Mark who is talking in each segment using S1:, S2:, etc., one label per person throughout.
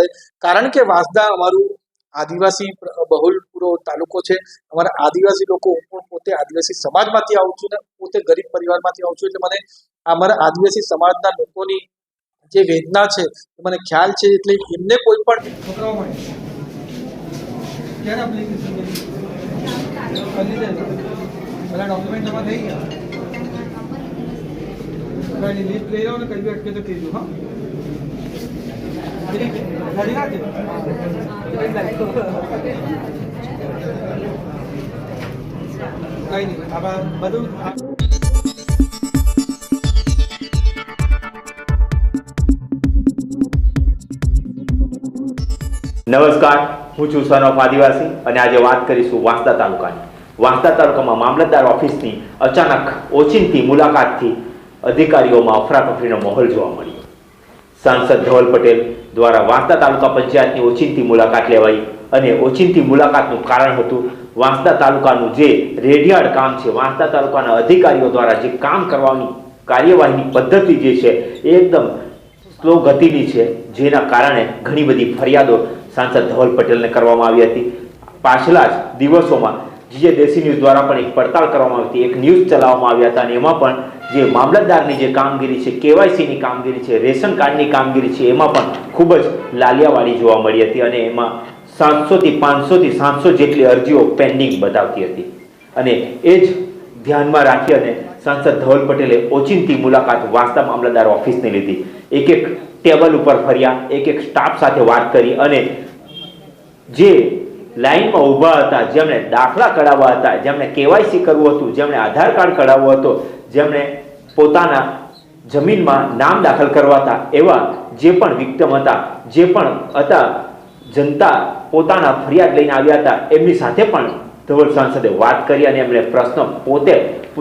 S1: પડે. કારણ કે વાંસદા અમારું આદિવાસી બહુલ પૂરો તાલુકો છે. અમારા આદિવાસી લોકો, હું પોતે આદિવાસી સમાજમાંથી આવું છું ને પોતે ગરીબ પરિવારમાંથી આવું છું એટલે મને અમારા આદિવાસી સમાજના લોકોની જે વેદના છે, એ મને ખ્યાલ છે એટલે એમને કોઈ પણ
S2: ડોક્યુમેન્ટ જમા થઈ ગયા. ગાડી લઈ લો ને કઈ અટકે તો કહેજો, હા? કઈ નહીં આમાં બધું
S3: નમસ્કાર, હું છું સન ઓફ આદિવાસી અને આજે વાત કરીશું વાંસદા તાલુકાની. વાંસદા તાલુકામાં મામલતદાર ઓફિસની અચાનક ઓચિંતી મુલાકાતથી અધિકારીઓમાં અફરાતફરીનો માહોલ જોવા મળ્યો. સાંસદ ધવલ પટેલ દ્વારા વાંસદા તાલુકા પંચાયતની ઓચિંતી મુલાકાત લેવાઈ અને ઓચિંતી મુલાકાતનું કારણ હતું વાંસદા તાલુકાનું જે રેડિયાળ કામ છે, વાંસદા તાલુકાના અધિકારીઓ દ્વારા જે કામ કરવાની કાર્યવાહીની પદ્ધતિ જે છે, એ એકદમ સ્લો ગતિની છે, જેના કારણે ઘણી બધી ફરિયાદો સાંસદ ધવલ પટેલને કરવામાં આવી હતી. પાછલા જ દિવસોમાં જીજે દેશી ન્યૂઝ દ્વારા પણ એક પડતાલ કરવામાં આવી હતી એક ન્યૂઝ ચલાવવામાં આવ્યા હતા અને એમાં પણ જે મામલતદારની જે કામગીરી છે, કેવાયસીની કામગીરી છે, રેશન કાર્ડની કામગીરી છે, એમાં પણ ખૂબ જ લાલિયાવાળી જોવા મળી હતી અને એમાં સાતસોથી પાંચસોથી સાતસો જેટલી અરજીઓ પેન્ડિંગ બતાવતી હતી. અને એ જ ધ્યાનમાં રાખી અને સાંસદ ધવલ પટેલે ઓચિંતી મુલાકાત વાંસદા મામલતદાર ઓફિસની લીધી. એક એક ટેબલ ઉપર ફર્યા, એક એક સ્ટાફ સાથે વાત કરી અને જે લાઈનમાં ઊભા હતા, જેમણે દાખલા કઢાવવા હતા, જેમણે કેવાયસી કરવું હતું, જેમણે આધાર કાર્ડ કઢાવવું હતું, જેમણે પોતાના જમીનમાં નામ દાખલ કરવા હતા, એવા જે પણ વિક્ટમ હતા, જે પણ હતા, જનતા પોતાના ફરિયાદ લઈને આવ્યા હતા, એમની સાથે પણ ધવલ સાંસદે વાત કરી અને એમણે પ્રશ્ન પોતે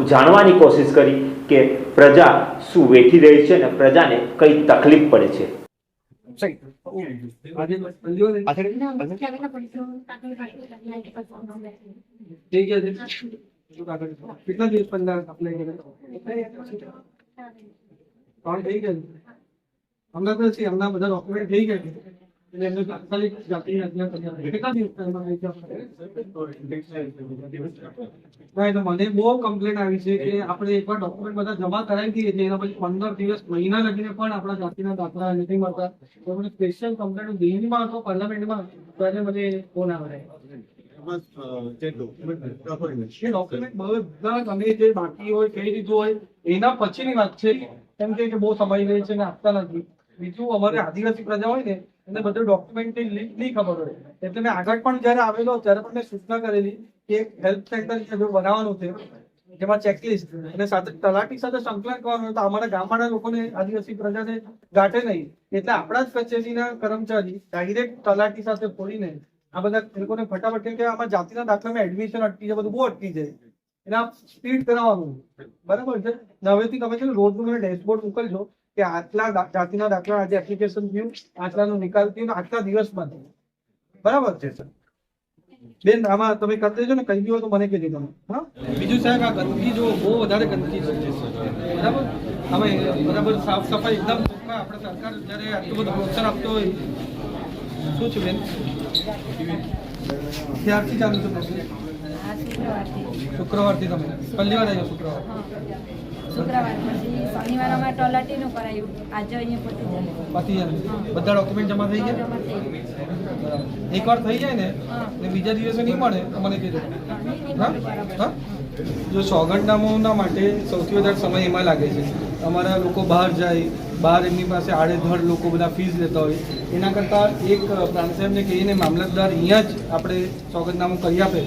S3: જાણવાની કોશિશ કરી કે પ્રજા શું વેઠી રહી છે અને પ્રજાને કઈ તકલીફ પડે છે.
S2: છે શું કાગળ? કેટલા દિવસ પંદર અપ્લાય થઈ ગયા હમણાં તો હમણાં બધા ડોક્યુમેન્ટ થઈ ગયા મને બહુ કમ્પ્લેન આવી છે કે આપણે એકવાર ડોક્યુમેન્ટ બધા જમા કરાવી દઈએ છીએ એના પછી પંદર દિવસ મહિના લગીને પણ આપણા જાતિના દાખલા નથી મળતા. તો મને સ્પેશિયલ કમ્પ્લેન દિલ્હીમાં હતો પાર્લામેન્ટમાં ત્યારે મને ફોન આવે.
S4: એમાં
S2: ડોક્યુમેન્ટ બધા તમે જે બાકી હોય કઈ રીતું હોય એના પછીની વાત છે. કેમ કે બહુ સમય લે છે ને આપતા નથી. બીજું અમારે આદિવાસી પ્રજા હોય ને, એને બધું ડોક્યુમેન્ટ નહીં ખબર હોય. એટલે મેં આગળ પણ જયારે આવેલો, ત્યારે પણ મેં સૂચના કરેલી કે એક હેલ્પ સેન્ટર જે બનાવવાનું છે, જેમાં ચેકલિસ્ટ અને સાથે તલાટી સાથે સંકલન કરવાનું તો અમારા ગામડાના લોકોને આદિવાસી પ્રજાને ગાંઠે નહીં. એટલે આપણા જ કચેરીના કર્મચારી ડાયરેક્ટ તલાટી સાથે ફોડીને આ બધા લોકોને ફટાફટ, કેમ કે આમાં જાતિના દાખલામાં એડમિશન અટકી જાય બધું બહુ અટકી જાય આ સ્પીડ કરાવવાનું. બરાબર છે? હવેથી તમે છે રોજનું મને ડેશબોર્ડ મોકલજો. કે આટલા જાતિના દાખલા આજે એપ્લિકેશન થયું આટલાનો નિકાલ થયો આટલા દિવસમાં થયું બરાબર છે સર? બેન આમાં તમે કરી દેજો ને કઈ ગયો તો મને કહેજો તમે હા? બીજું સાહેબ આ ગંદકી જો બહુ વધારે ગંદકી છે બરાબર? અમે બરાબર સાફ સફાઈ એકદમ ટૂંકમાં આપણે સરકાર જ્યારે આટલું બધું પ્રોત્સાહન આપતો હોય શું છે બેન? ક્યારથી ચાલુ છે
S5: શુક્રવારથી.
S2: શુક્રવારથી તમે? પહેલી વાર આવ્યો શુક્રવાર?
S5: શુક્રવાર પછી શનિવાર અમારે તલાટીનું કરાયું. આજે અહીંયા પતી જાય
S2: બધા ડોક્યુમેન્ટ જમા થઈ ગયા. એકવાર થઈ જાય ને. ને બીજા દિવસે નહીં મળે મને કહેજો. હા જો સોગંદનામાઓના માટે સૌથી વધારે સમય એમાં લાગે છે. અમારા લોકો બહાર જાય બહાર એમની પાસે આડેધડ લોકો બધા ફીસ લેતા હોય. એના કરતાં એક પ્રાંત સાહેબને કહીને મામલતદાર અહીંયા જ આપણે સોગંદનામું કરી આપે.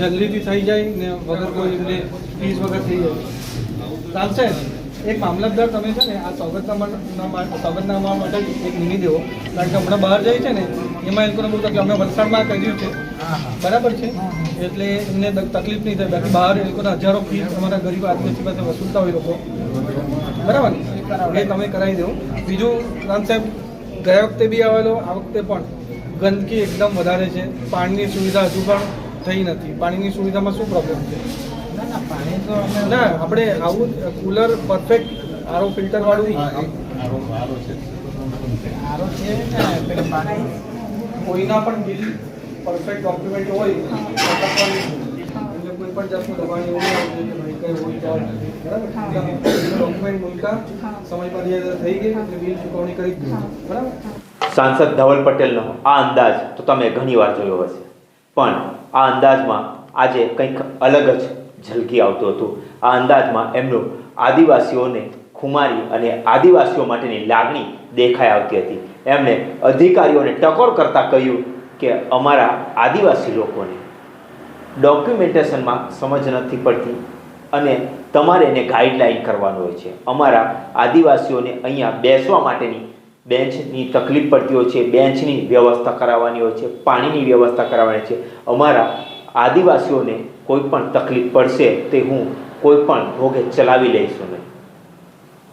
S2: જલ્દીથી થઈ જાય ને વગર કોઈ એમને ફીસ વગર થઈ જાય. સાહેબ એક મામલતદાર તમે છે ને આ સોગંદનામા સોગંદનામા માટે એક નિમી દેવો. કારણ કે હમણાં બહાર જાય છે ને એમાં એ લોકોને બહુ તકલીફ અમે વલસાડમાં કર્યું છે. બરાબર છે? એટલે એમને તકલીફ નહીં થાય. બાકી બહાર એ લોકોના હજારો ફી અમારા ગરીબ આદિવાસી પાસે વસૂલતા હોય લોકો. બરાબર? ને એ તમે કરાવી દો. બીજું રામ સાહેબ ગયા વખતે બી આવેલો આ વખતે પણ. ગંદકી એકદમ વધારે છે. પાણીની સુવિધા હજુ પણ થઈ નથી. પાણીની સુવિધામાં શું પ્રોબ્લેમ છે? ના આપણે આવું કુલર પરફેક્ટ આરો ફિલ્ટર વાળું
S4: આરો- આરો છે.
S6: કોઈના પણ બિલ પરફેક્ટ ડોક્યુમેન્ટ હોય એટલે કોઈ પણ જાતનું દબાણ એવું નહીં હોય. ડોક્યુમેન્ટ મૂક્યા સમય મર્યાદા થઈ ગઈ એટલે બિલ ચૂકવણી કરી બરાબર?
S3: સાંસદ ધવલ પટેલનો આ અંદાજ તો તમે ઘણીવાર જોયો હશે. પણ આ અંદાજમાં આજે કંઈક અલગ જ ઝલકી આવતું હતું. આ અંદાજમાં એમનું આદિવાસીઓને ખુમારી અને આદિવાસીઓ માટેની લાગણી દેખાઈ આવતી હતી. એમણે અધિકારીઓને ટકોર કરતાં કહ્યું કે અમારા આદિવાસી લોકોને ડોક્યુમેન્ટેશનમાં સમજ નથી પડતી અને તમારે એને ગાઈડલાઈન કરવાનું હોય છે. અમારા આદિવાસીઓને અહીંયા બેસવા માટેની બેન્ચની તકલીફ પડતી હોય છે, બેન્ચની વ્યવસ્થા કરાવવાની હોય છે, પાણીની વ્યવસ્થા કરાવવાની છે. અમારા આદિવાસીઓને કોઈ પણ તકલીફ પડશે તે હું કોઈ પણ ભોગે ચલાવી લઈશું નહીં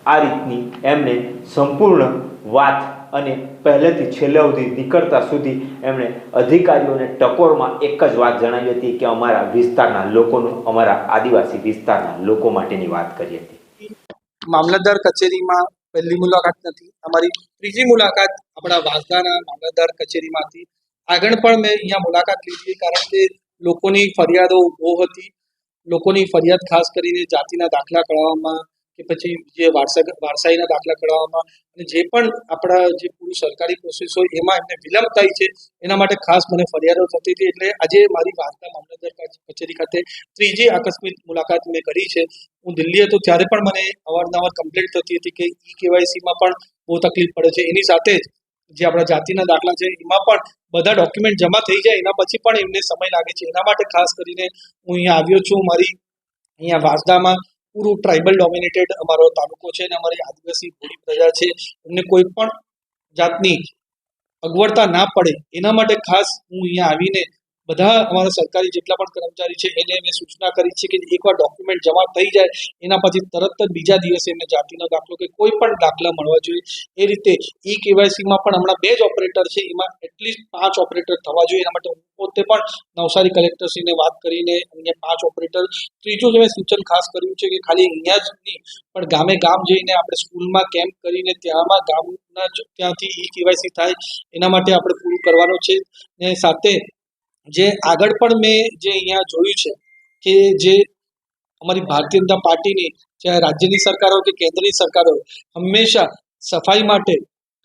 S3: આ રીતની એમણે સંપૂર્ણ વાત અને પહેલેથી છેલ્લે સુધી નીકળતા સુધી એમણે અધિકારીઓને ટકોરમાં એક જ વાત જણાવી હતી કે અમારા વિસ્તારના લોકોનું, અમારા આદિવાસી વિસ્તારના લોકો માટેની વાત કરી હતી.
S2: મામલતદાર કચેરીમાં પહેલી મુલાકાત નથી. અમારી ત્રીજી મુલાકાત આપણા વાંસદાના મામલતદાર કચેરીમાંથી. આગળ પણ મેં અહીંયા મુલાકાત લીધી કારણ કે લોકોની ફરિયાદો બહુ હતી. લોકોની ફરિયાદ ખાસ કરીને જાતિના દાખલા કરાવવામાં કે પછી જે વારસા વારસાઈના દાખલા કરાવવામાં અને જે પણ આપણા જે પૂરી સરકારી પ્રોસેસ હોય એમાં એમને વિલંબ થાય છે, એના માટે ખાસ મને ફરિયાદો થતી હતી. એટલે આજે મારી વાર્તા મામલતદાર કચેરી ખાતે ત્રીજી આકસ્મિક મુલાકાત મેં કરી છે. હું દિલ્હી હતો ત્યારે પણ મને અવારનવાર કમ્પ્લેન્ટ થતી હતી કે ઈ કેવાયસીમાં પણ બહુ તકલીફ પડે છે. એની સાથે જ જે આપણા જાતિના દાખલા છે, એમાં પણ બધા ડોક્યુમેન્ટ જમા થઈ જાય, એના પછી પણ એમને સમય લાગે છે. એના માટે ખાસ કરીને હું અહીંયા આવ્યો છું, મારી અહીંયા વાંસદામાં પૂરું ટ્રાઇબલ ડોમિનેટેડ અમારો તાલુકો છે અને અમારી આદિવાસી ભૂરી પ્રજા છે. એમને કોઈ પણ જાતની અગવડતા ના પડે, એના માટે ખાસ હું અહીંયા આવીને બધા અમારા સરકારી જેટલા પણ કર્મચારી છે, એને મેં સૂચના કરી છે કે એકવાર ડોક્યુમેન્ટ જમા થઈ જાય, એના પછી તરત જ બીજા દિવસે એમને જાતિનો દાખલો કે કોઈ પણ દાખલા મળવા જોઈએ. એ રીતે ઈ કેવાયસીમાં પણ હમણાં બે જ ઓપરેટર છે, એમાં એટલીસ્ટ પાંચ ઓપરેટર થવા જોઈએ. એના માટે હું પોતે પણ નવસારી કલેક્ટરશ્રીને વાત કરીને અમને પાંચ ઓપરેટર ત્રીજું જે મેં સૂચન ખાસ કર્યું છે કે ખાલી અહીંયા જ નહીં, પણ ગામે ગામ જઈને આપણે સ્કૂલમાં કેમ્પ કરીને ત્યાંમાં ગામના ત્યાંથી ઈ કેવાયસી થાય, એના માટે આપણે પૂરું કરવાનું છે. ને સાથે જે આગળ પણ મેં જે અહીંયા જોયું છે કે જે અમારી ભારતીય જનતા પાર્ટીની, ચાહે રાજ્યની સરકાર હોય કે કેન્દ્રની સરકાર હોય, હંમેશા સફાઈ માટે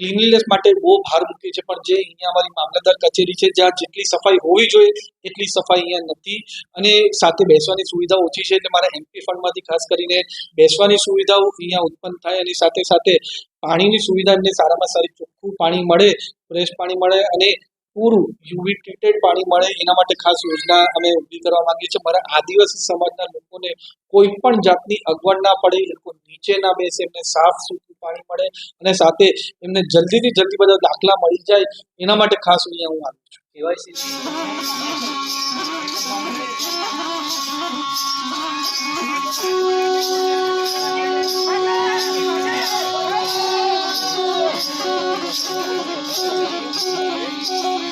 S2: ક્લિનલીનેસ માટે બહુ ભાર મૂકે છે. પણ જે અહીંયા અમારી મામલતદાર કચેરી છે, જ્યાં જેટલી સફાઈ હોવી જોઈએ, એટલી સફાઈ અહીંયા નથી. અને સાથે બેસવાની સુવિધા ઓછી છે. એટલે મારા એમપી ફંડમાંથી ખાસ કરીને બેસવાની સુવિધાઓ અહીંયા ઉત્પન્ન થાય અને સાથે સાથે પાણીની સુવિધા એમને સારામાં સારી ચોખ્ખું પાણી મળે, ફ્રેશ પાણી મળે અને પૂરું યુવી પાણી મળે એના માટે ખાસ યોજના અમે ઊભી કરવા માંગીએ છીએ. મારા આદિવાસી સમાજના લોકોને કોઈ પણ જાતની અગવડ ના પડે એ લોકો નીચે ના બેસે એમને સાફ સુથરું પાણી મળે અને સાથે એમને જલ્દીથી જલ્દી બધા દાખલા મળી જાય એના માટે ખાસ અહીંયા હું આવ્યો છું. KYC Thank you.